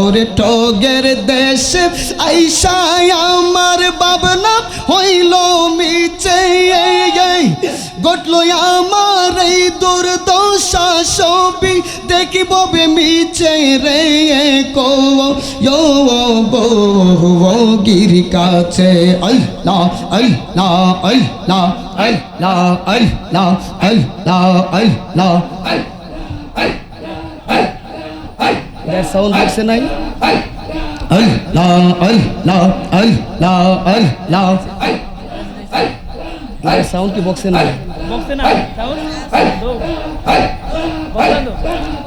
ওরে টগের দেশে আইসাই আমার বাবনা হইল মিচে গটল আমার এই দুর্দশা, ছবি দেখিব মিচে রে কো ইয়ো বো গির কাছে। আল্লাহ আল্লাহ আল্লাহ আল্লাহ আল্লাহ আল্লাহ আল্লাহ। এটার সাউন্ড বক্সে নাই সাউন্ড কি বক্সে নাই বক্সে না সাউন্ড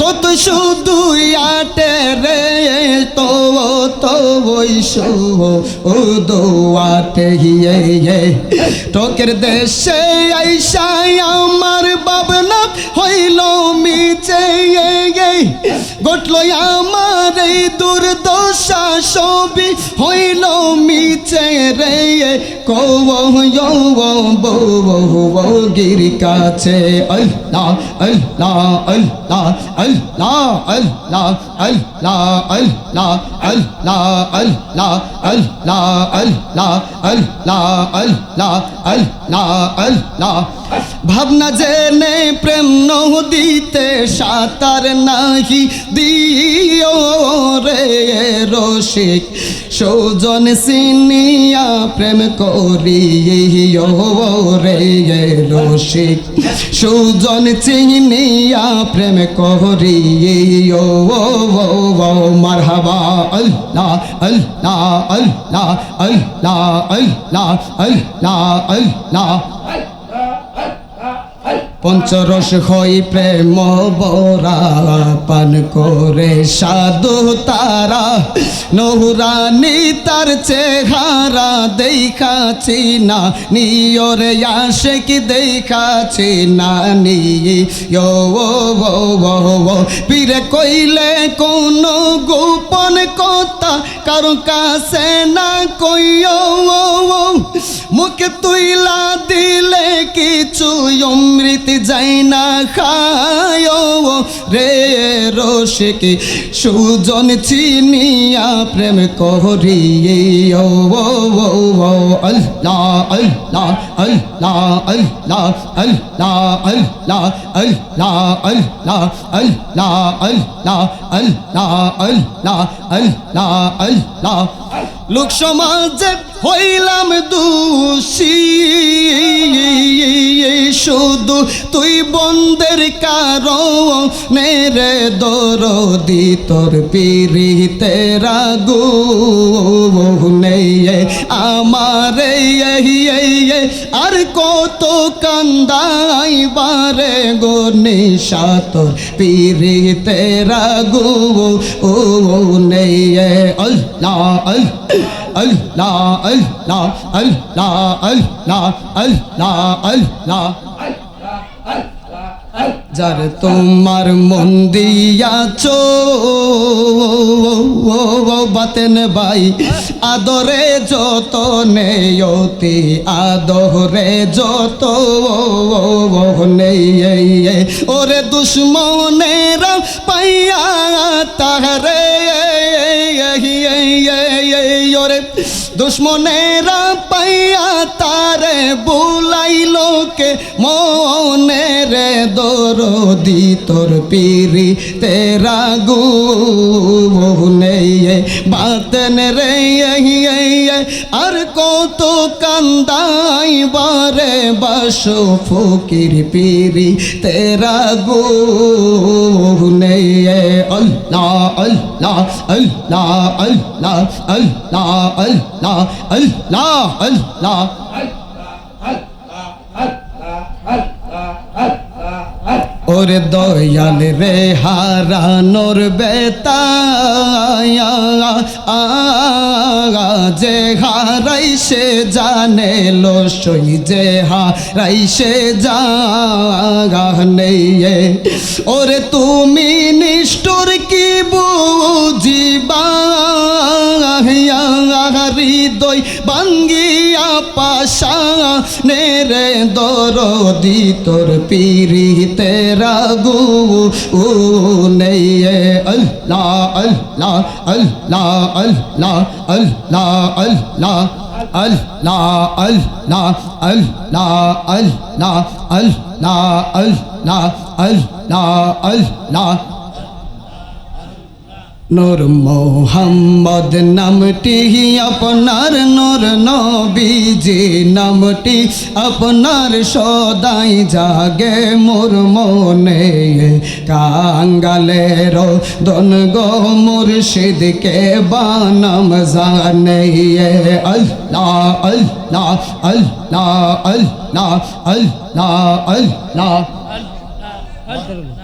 তত শুধু আটে রে তো তো বৈশু ও দোয়াটে হিয়ে। হে টোকের দেশে আইসাই গটল আমার এই দুর্দশা ছবি হইল মিচে রে কো বো গির কাছে আল্লাহ আল্লাহ আল্লাহ আল্লাহ আল্লাহ আল্লাহ আল্লাহ আল্লাহ আল্লাহ আল্লাহ আল্লাহ আল্লাহ আল্লাহ আল্লাহ আল্লাহ ভাবনা জেনে প্রেম নদীতে সাঁতার নাহি, দিও রে রসিক। সৌজন সিনিয়া প্রেম করিও রে রসিক। সৌজন চিনিয়া প্রেম করিও মারহাবা, আল্লাহ আল্লাহ আল্লাহ আল্লাহ আল্লাহ আল্লাহ আল্লাহ। পঞ্চরস হই প্রেম বরা পান করে সাধু তারা। নহুরানি তার চেহারা দেখাছি না, নিয়রে আসে কি দেখাছি না, নিয়ে পীরে কইলে কোন গোপন কথা কারও কাছে না কইও মুখে তুইলা দিলে কিছু অমৃত যাই না খায় রে রসিক সুজন চিনিয়া প্রেম আল্লাহ লোক সমাজে হইলাম দোষী। শুধু তুই বন্দের কারণে রে দরদি, তোর পিড়িতে রাগু নেই আমার আর কত কান্দাই বারে গো নিশা, তোর পিড়িতে রাগু ও নেই আল্লাহ আল্লাহ। যার তোমার মন দিয়াছ বাতেন বাই আদরে যত নেয়তি আদরে যত নেই ওরে দুশ্মনেরা পাইয়া তাহারে ওরে দুশ্মনেরা পাইয়া তারে বুলাইলোকে মনে রে দরদি তোর পিরি তেরা গু নেই বাতেন রে আর কত কান্দাই বারে বাসো ফকির পিরি তেরা গু নেই আল্লাহ ওরে দয়াল রে হারানোর বেতায়া যে হারাই সে জানে লো সই যে হারাই সে জানে ওরে তুমি নিষ্ঠুর বাঙ্গিয়া পাশা নেরে দরদি তোর পিরিতে রাগু ও নেই আল্লাহ আল্লাহ আল্লাহ আল্লাহ আল্লাহ আল্লাহ আল্লাহ আল্লাহ আল্লাহ আল্লাহ আল্লাহ আল্লাহ আল্লাহ আল্লাহ নূর মোহাম্মদ নামটি আপনার নূর নবীজি, নামটি আপনার সদাই জাগে মোর মনে। কাঙ্গালের দন গো মুর্শিদকে বানাম জানে। আল্লাহ আল্লাহ আল্লাহ আল্লাহ আল্লাহ আল্লাহ। আল্লাহ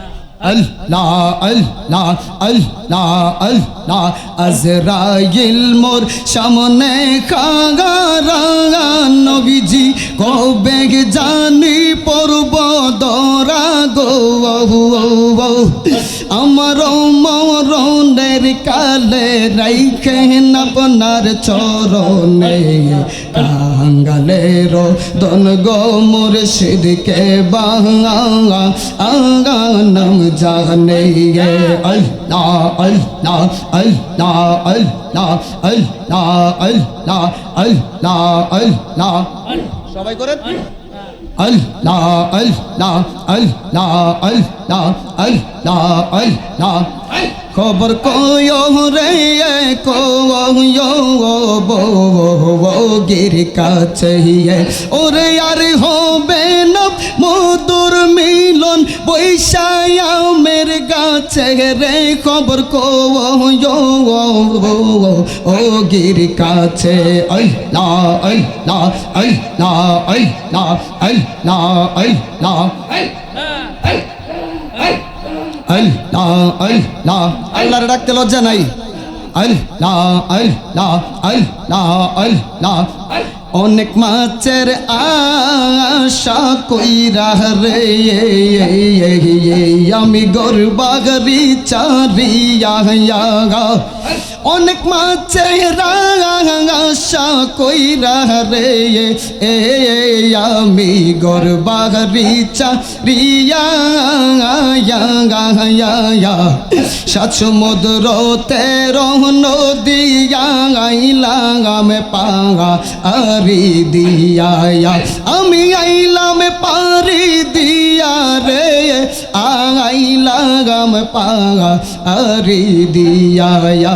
মোর সামনে নবীজি কবে জানি পড়ব দরা গো আমার মরণের কালে রাইখেন আপনার চরণে কাঙ্গালের দন গো মুর্শিদকে বাঙা আগানম জানে আল্লাহ আল্লাহ আল্লাহ আল্লাহ আল্লাহ আল্লাহ আল্লাহ আল্লাহ সবাই করেন আল্লাহ আল্লাহ আল্লাহ আল্লাহ আল্লাহ আল্লাহ খবর কয়ো রে গির কাছে ওরে আর হবে না মধুর মিলন বৈশায়ামের গাছে রে খবর কয়ো ও গির কাছে আল্লাহ আল্লাহ আল্লাহ আল্লাহ আল্লাহ আল্লাহ আল্লাহ আল্লাহ আল্লাহর ডাকতে লজ্জা নাই আল্লাহ আল্লাহ আল্লাহ আল্লাহ অনেক মাছের আশা কইরা রে আমি গরবাগরি চারিয়া অনেক মাছের আশা কইরা রে? এ, আমি গরবাগরি চারিয়া সাত সমুদ্র তেরো নদিয়া আইলাম পাঙা আরি দিয়া আমি আইলাম পারি দিয়া রে আইলাম পাঙা আরি দিয়া